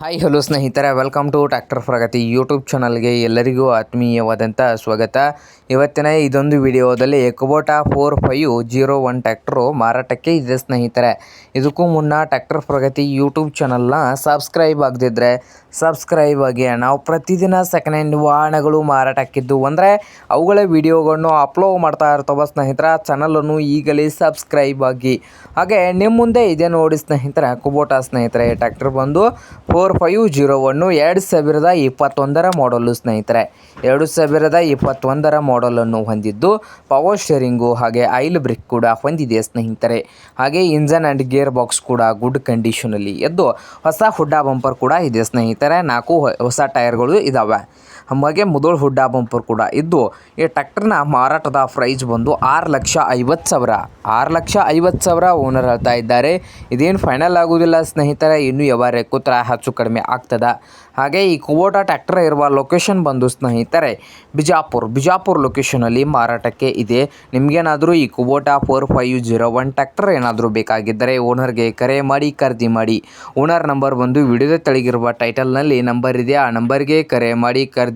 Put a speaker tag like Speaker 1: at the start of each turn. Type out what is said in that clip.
Speaker 1: Hi hello ಸ್ನೇಹಿತರೆ. Welcome to tractor Pragati YouTube ಚಾನಲ್ಗೆ ಎಲ್ಲರಿಗೂ ಆತ್ಮೀಯವಾದಂಥ ಸ್ವಾಗತ. ಇವತ್ತಿನ ಇದೊಂದು ವಿಡಿಯೋದಲ್ಲಿ ಎಕ್ಬೋಟಾ four five zero one tractor ಮಾರಾಟಕ್ಕೆ ಇದೆ ಸ್ನೇಹಿತರೆ. ಇದಕ್ಕೂ ಮುನ್ನ ಟ್ಯಾಕ್ಟರ್ ಪ್ರಗತಿ ಯೂಟ್ಯೂಬ್ ಚಾನಲ್ನ ಸಬ್ಸ್ಕ್ರೈಬ್ ಆಗದಿದ್ದರೆ ಸಬ್ಸ್ಕ್ರೈಬ್ ಆಗಿ ನಾವು ಪ್ರತಿದಿನ ಸೆಕೆಂಡ್ ಹ್ಯಾಂಡ್ ವಾಹನಗಳು ಮಾರಾಟಕ್ಕಿದ್ದು ಅಂದರೆ ಅವುಗಳ ವಿಡಿಯೋಗಳನ್ನು ಅಪ್ಲೋಡ್ ಮಾಡ್ತಾ ಇರ್ತವೆ ಸ್ನೇಹಿತರ. ಚಾನಲನ್ನು ಈಗಲೇ ಸಬ್ಸ್ಕ್ರೈಬ್ ಆಗಿ. ಹಾಗೆ ನಿಮ್ಮ ಮುಂದೆ ಇದೆ ನೋಡಿ ಸ್ನೇಹಿತರೆ ಕುಬೋಟಾ ಸ್ನೇಹಿತರೆ ಟ್ಯಾಕ್ಟ್ರ್ ಬಂದು ಫೈವ್ ಜೀರೋ ಒನ್ನು ಎರಡು ಸಾವಿರದ ಇಪ್ಪತ್ತೊಂದರ ಮಾಡಲು ಸ್ನೇಹಿತರೆ. ಎರಡು ಸಾವಿರದ ಇಪ್ಪತ್ತೊಂದರ ಮಾಡಲನ್ನು ಹೊಂದಿದ್ದು ಪವರ್ ಶೇರಿಂಗು ಹಾಗೆ ಆಯಿಲ್ ಬ್ರೇಕ್ ಕೂಡ ಹೊಂದಿದೆ ಸ್ನೇಹಿತರೆ. ಹಾಗೆ ಇಂಜನ್ ಆ್ಯಂಡ್ ಗೇರ್ ಬಾಕ್ಸ್ ಕೂಡ ಗುಡ್ ಕಂಡೀಷನಲ್ಲಿ ಎದ್ದು ಹೊಸ ಹುಡ್ಡ ಬಂಪರ್ ಕೂಡ ಇದೆ ಸ್ನೇಹಿತರೆ. ನಾಲ್ಕು ಹೊಸ ಟೈರ್ಗಳು ಇದ್ದಾವೆ ಹಾಗೆ ಮುದೋಳ್ ಹುಡ್ಡ ಬಂಪರ್ ಕೂಡ ಇದ್ದು, ಈ ಟ್ರ್ಯಾಕ್ಟರ್ನ ಮಾರಾಟದ ಪ್ರೈಸ್ ಬಂದು ಆರು ಲಕ್ಷ ಐವತ್ತು ಸಾವಿರ. ಆರು ಲಕ್ಷ ಐವತ್ತು ಸಾವಿರ ಓನರ್ ಹೇಳ್ತಾ ಇದ್ದಾರೆ. ಇದೇನು ಫೈನಲ್ ಆಗೋದಿಲ್ಲ ಸ್ನೇಹಿತರೆ, ಇನ್ನೂ ಯಾವಾಗ ಕೂತ್ರ ಹೆಚ್ಚು ಕಡಿಮೆ ಆಗ್ತದ. ಹಾಗೆ ಈ ಕುಬೋಟಾ ಟ್ರ್ಯಾಕ್ಟರ್ ಇರುವ ಲೊಕೇಶನ್ ಬಂದು ಸ್ನೇಹಿತರೆ, ಬಿಜಾಪುರ್. ಬಿಜಾಪುರ್ ಲೊಕೇಶನಲ್ಲಿ ಮಾರಾಟಕ್ಕೆ ಇದೆ. ನಿಮಗೇನಾದರೂ ಈ Kubota four five zero one tractor ಏನಾದರೂ ಬೇಕಾಗಿದ್ದರೆ ಓನರ್ಗೆ ಕರೆ ಮಾಡಿ, ಖರೀದಿ ಮಾಡಿ. ಓನರ್ ನಂಬರ್ ಬಂದು ವಿಡಿಯೋದ ತೆಳಗಿರುವ ಟೈಟಲ್ನಲ್ಲಿ ನಂಬರ್ ಇದೆ. ಆ ನಂಬರ್ಗೆ ಕರೆ ಮಾಡಿ, ಖರೀದಿ